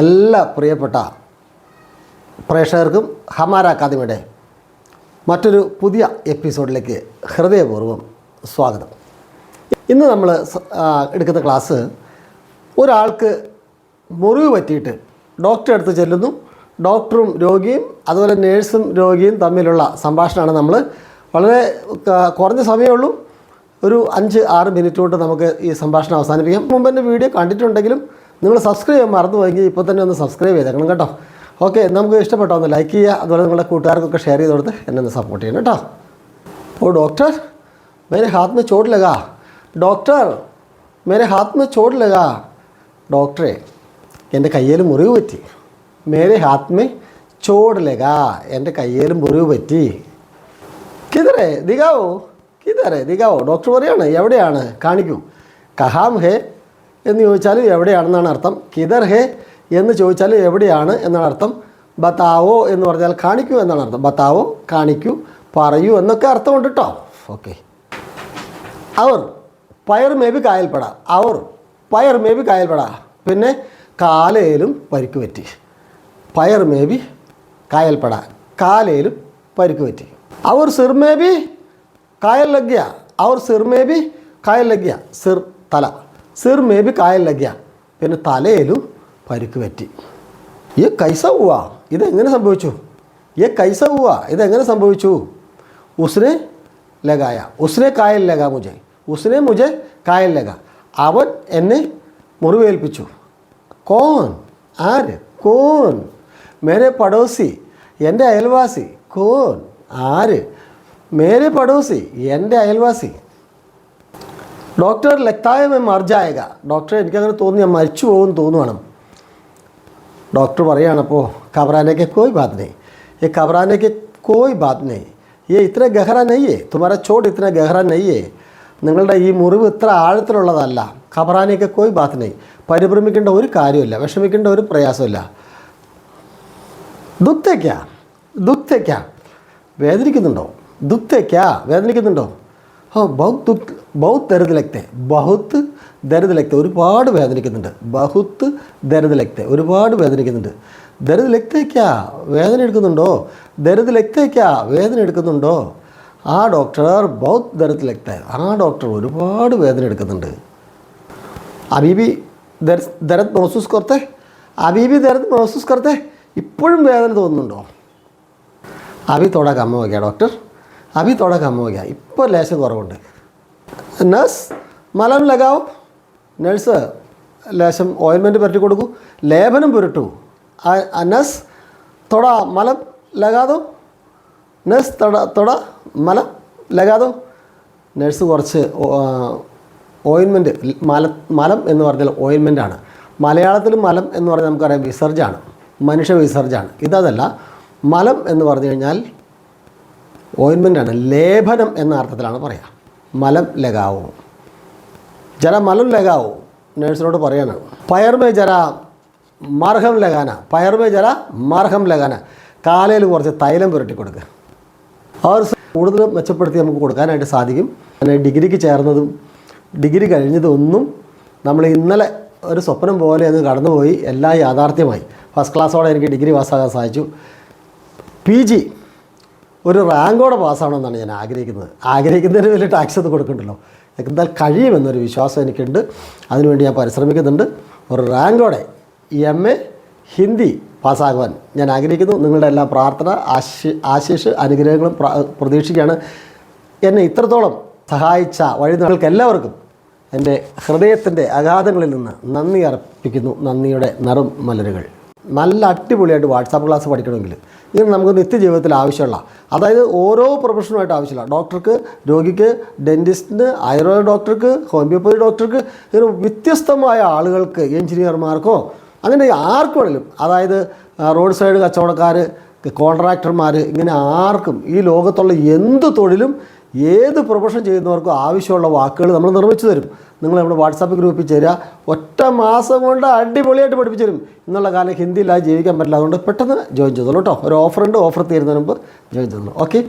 എല്ലാ പ്രിയപ്പെട്ട പ്രേക്ഷകർക്കും ഹമാര അക്കാദമിയുടെ മറ്റൊരു പുതിയ എപ്പിസോഡിലേക്ക് ഹൃദയപൂർവം സ്വാഗതം. ഇന്ന് നമ്മൾ എടുക്കുന്ന ക്ലാസ് ഒരാൾക്ക് മുറിവ് പറ്റിയിട്ട് ഡോക്ടറെ അടുത്ത് ചെല്ലുന്നു. ഡോക്ടറും രോഗിയും അതുപോലെ നേഴ്സും രോഗിയും തമ്മിലുള്ള സംഭാഷണമാണ് നമ്മൾ. വളരെ കുറഞ്ഞ സമയമേ ഉള്ളൂ. ഒരു അഞ്ച് ആറ് മിനിറ്റ് കൊണ്ട് നമുക്ക് ഈ സംഭാഷണം അവസാനിപ്പിക്കാം. മുമ്പ് എന്റെ വീഡിയോ കണ്ടിട്ടുണ്ടെങ്കിലും നിങ്ങൾ സബ്സ്ക്രൈബ് ചെയ്യാൻ മറന്നു പോയെങ്കിൽ ഇപ്പോൾ തന്നെ ഒന്ന് സബ്സ്ക്രൈബ് ചെയ്തേക്കണം കേട്ടോ. ഓക്കെ നമുക്ക് ഇഷ്ടപ്പെട്ടോ ഒന്ന് ലൈക്ക് ചെയ്യുക അതുപോലെ നിങ്ങളുടെ കൂട്ടുകാർക്കൊക്കെ ഷെയർ ചെയ്ത് കൊടുത്ത് എന്നെ ഒന്ന് സപ്പോർട്ട് ചെയ്യണം കേട്ടോ. ഓ ഡോക്ടർ മേരെ ഹാത്ത് മേ ചോട്ട് ലഗാ ഡോക്ടർ മേരെ ഹാത്ത് മേ ചോട്ട് ലഗാ ഡോക്ടറെ എന്റെ കയ്യിൽ മുറിവ് പറ്റി. മേരെ ഹാത്ത് മേ ചോട് ലഗ എന്റെ കയ്യിൽ മുറിവ് പറ്റി. കിതറേ ദിഗാവോ? കിതറേ ദിഗാവോ? ഡോക്ടർ പറയാണ് എവിടെയാണ്? കാണിക്കൂ. കഹാം ഹേ എന്ന് ചോദിച്ചാൽ എവിടെയാണെന്നാണ് അർത്ഥം. കിതർ ഹേ എന്ന് ചോദിച്ചാൽ എവിടെയാണ് എന്നാണ് അർത്ഥം. ബത്താവോ എന്ന് പറഞ്ഞാൽ കാണിക്കൂ എന്നാണ് അർത്ഥം. ബത്താവോ കാണിക്കൂ പറയൂ എന്നൊക്കെ അർത്ഥമുണ്ട് കേട്ടോ ഓക്കെ. അവർ പയർ മേബി കായൽപ്പെട. അവർ പയർ മേബി കായൽപ്പെട. പിന്നെ കാലയിലും പരിക്ക് പറ്റി. പയർ മേബി കായൽപ്പെട. കാലയിലും പരിക്ക് പറ്റി. അവർ സിർ മേബി കായൽ ലഗ്യ അവർ സിർ മേബി കായൽ ലഗ്യ സിർ തല. സിർ മേബി കായൽ ലഗ്യ. പിന്നെ തലയിലും പരുക്ക് പറ്റി. ഈ കൈസ ഉവ. ഇതെങ്ങനെ സംഭവിച്ചു? ഈ കൈസ ഉവ. ഇതെങ്ങനെ സംഭവിച്ചു? ഉസ്നെ ലഗായ. ഉസ്നെ കായൽ ലഗാ മുജെ. ഉസ്നെ മുജെ കായൽ ലഗ. അവൻ എന്നെ മുറിവേൽപ്പിച്ചു. കോൺ ആര്? കോൺ മേരെ പടോസി എന്റെ അയൽവാസി. കോൺ ആര്? മേരെ പടോസി എന്റെ അയൽവാസി. ഡോക്ടർ ലക്തായ മർജായക. ഡോക്ടർ എനിക്കങ്ങനെ തോന്നി ഞാൻ മരിച്ചു പോകുമെന്ന് തോന്നുവാണ്. ഡോക്ടർ പറയുകയാണപ്പോൾ കബറാനേക്ക് കോയി ബാത് നേ. ഈ കബറാനേക്ക് കോയി ബാത് നേ. ഈ ഇത്ര ഗഹറ നെയ്യേ. തുമര ചോട് ഇത്ര ഗഹറ നെയ്യേ. നിങ്ങളുടെ ഈ മുറിവ് ഇത്ര ആഴത്തിലുള്ളതല്ല. ഖബറാനേക്ക് കോയി ബാത് പരിഭ്രമിക്കേണ്ട ഒരു കാര്യമില്ല വിഷമിക്കേണ്ട ഒരു പ്രയാസമില്ല ദുഃഖത്തേക്കാ ദുഃഖത്തേക്കാ വേദനിക്കുന്നുണ്ടോ? ദുഃഖത്തേക്കാ വേദനിക്കുന്നുണ്ടോ? ആ ബൗദ്ധ ബൗദ്ധ ദരിദ്രലക്തെ ബഹുത്ത് ദരിദ്രലക്തെ ഒരുപാട് വേദനിക്കുന്നുണ്ട്. ബഹുത്ത് ദരിദ്രലക്തെ ഒരുപാട് വേദനിക്കുന്നുണ്ട്. ദരിദ്രലക്തേക്കാ വേദന എടുക്കുന്നുണ്ടോ? ദരിദ്രലക്തേക്കാ വേദന എടുക്കുന്നുണ്ടോ? ആ ഡോക്ടർ ബൗദ്ധ ദരിദ്രലക്തെ ആ ഡോക്ടർ ഒരുപാട് വേദന എടുക്കുന്നുണ്ട്. അബീബി ദരത് മഹസൂസ് കുറത്തെ അബീബി ദരത് മഹസൂസ് കുറത്തെ ഇപ്പോഴും വേദന തോന്നുന്നുണ്ടോ? അബി തോടാ കമ്മ വയ്ക്കുക ഡോക്ടർ. അഭി തോട കമ്മ വയ്ക്കുക ഇപ്പോൾ ലേശം കുറവുണ്ട്. നഴ്സ് മലം ലഗാവോ. നഴ്സ് ലേശം ഓയിൻമെന്റ് പുരട്ടി കൊടുക്കൂ. ലേപനം പുരട്ടു. നഴ്സ് തൊട മലം ലഗാതോ. നഴ്സ് തൊട തൊട മലം ലഗാതോ. നഴ്സ് കുറച്ച് ഓയിൻമെന്റ് മല മലം എന്ന് പറഞ്ഞാൽ ഓയിൻമെന്റാണ് മലയാളത്തിൽ മലം എന്ന് പറഞ്ഞാൽ നമുക്കറിയാം വിസർജാണ് മനുഷ്യ വിസർജാണ് ഇതല്ല മലം എന്ന് പറഞ്ഞു കഴിഞ്ഞാൽ ഓയിൻമെന്റാണ് ലേപനം എന്ന അർത്ഥത്തിലാണ് പറയുക മലം ലഗാവോ. ജര മലം ലഗാവോ. നേഴ്സിനോട് പറയാണ്. പയർമേ ജര മർഹം ലഗാന. പയർമേ ജര മർഹം ലഗാന. കാലയിൽ കുറച്ച് തൈലം പുരട്ടി കൊടുക്കുക അവർ കൂടുതൽ മെച്ചപ്പെടുത്തി നമുക്ക് കൊടുക്കാനായിട്ട് സാധിക്കും. അങ്ങനെ ഡിഗ്രിക്ക് ചേർന്നതും ഡിഗ്രി കഴിഞ്ഞതൊന്നും നമ്മൾ ഇന്നലെ ഒരു സ്വപ്നം പോലെ അത് കടന്നുപോയി. എല്ലാം യാഥാർത്ഥ്യമായി. ഫസ്റ്റ് ക്ലാസ്സോടെ എനിക്ക് ഡിഗ്രി പാസ്സാകാൻ സാധിച്ചു. പി ജി ഒരു റാങ്കോടെ പാസ്സാവണമെന്നാണ് ഞാൻ ആഗ്രഹിക്കുന്നത്. ആഗ്രഹിക്കുന്നതിന് വലിയ ടാക്സ് ഒന്നും കൊടുക്കണ്ടല്ലോ. എന്തായാൽ കഴിയുമെന്നൊരു വിശ്വാസം എനിക്കുണ്ട്. അതിനുവേണ്ടി ഞാൻ പരിശ്രമിക്കുന്നുണ്ട്. ഒരു റാങ്കോടെ എം എ ഹിന്ദി പാസ്സാകുവാൻ ഞാൻ ആഗ്രഹിക്കുന്നു. നിങ്ങളുടെ എല്ലാ പ്രാർത്ഥന ആശി ആശീഷ് അനുഗ്രഹങ്ങളും പ്രതീക്ഷിക്കുകയാണ്. എന്നെ ഇത്രത്തോളം സഹായിച്ച വഴി നിങ്ങൾക്ക് എല്ലാവർക്കും എന്റെ ഹൃദയത്തിന്റെ അഗാധങ്ങളിൽ നിന്ന് നന്ദി അർപ്പിക്കുന്നു. നന്ദിയുടെ നറും മലരുകൾ. നല്ല അടിപൊളിയായിട്ട് വാട്സാപ്പ് ക്ലാസ് പഠിക്കണമെങ്കിൽ ഇത് നമുക്ക് നിത്യജീവിതത്തിൽ ആവശ്യമുള്ള അതായത് ഓരോ പ്രൊഫഷനുമായിട്ട് ആവശ്യമുള്ള ഡോക്ടർക്ക് രോഗിക്ക് ഡെന്റിസ്റ്റിന് ആയുർവേദ ഡോക്ടർക്ക് ഹോമിയോപ്പതി ഡോക്ടർക്ക് ഇങ്ങനെ വ്യത്യസ്തമായ ആളുകൾക്ക് എഞ്ചിനീയർമാർക്കോ അങ്ങനെ ആർക്കും വേണമെങ്കിലും അതായത് റോഡ് സൈഡ് കച്ചവടക്കാർ കോൺട്രാക്ടർമാർ ഇങ്ങനെ ആർക്കും ഈ ലോകത്തുള്ള എന്ത് തൊഴിലും ഏത് പ്രൊഫഷൻ ചെയ്യുന്നവർക്കും ആവശ്യമുള്ള വാക്കുകൾ നമ്മൾ നിർമ്മിച്ചു തരും. നിങ്ങൾ നമ്മുടെ വാട്സാപ്പ് ഗ്രൂപ്പിൽ ചേരുക. ഒറ്റ മാസം കൊണ്ട് അടിപൊളിയായിട്ട് പഠിപ്പിച്ചു തരും. എന്നുള്ള കാലം ഹിന്ദിയിലായി ജീവിക്കാൻ പറ്റില്ല. അതുകൊണ്ട് പെട്ടെന്ന് ജോയിൻ ചെയ്തോളൂ കേട്ടോ. ഒരു ഓഫർ ഉണ്ട്. ഓഫർ തീരുന്നതിന് മുമ്പ് ജോയിൻ ചെയ്തോളൂ. ഓക്കെ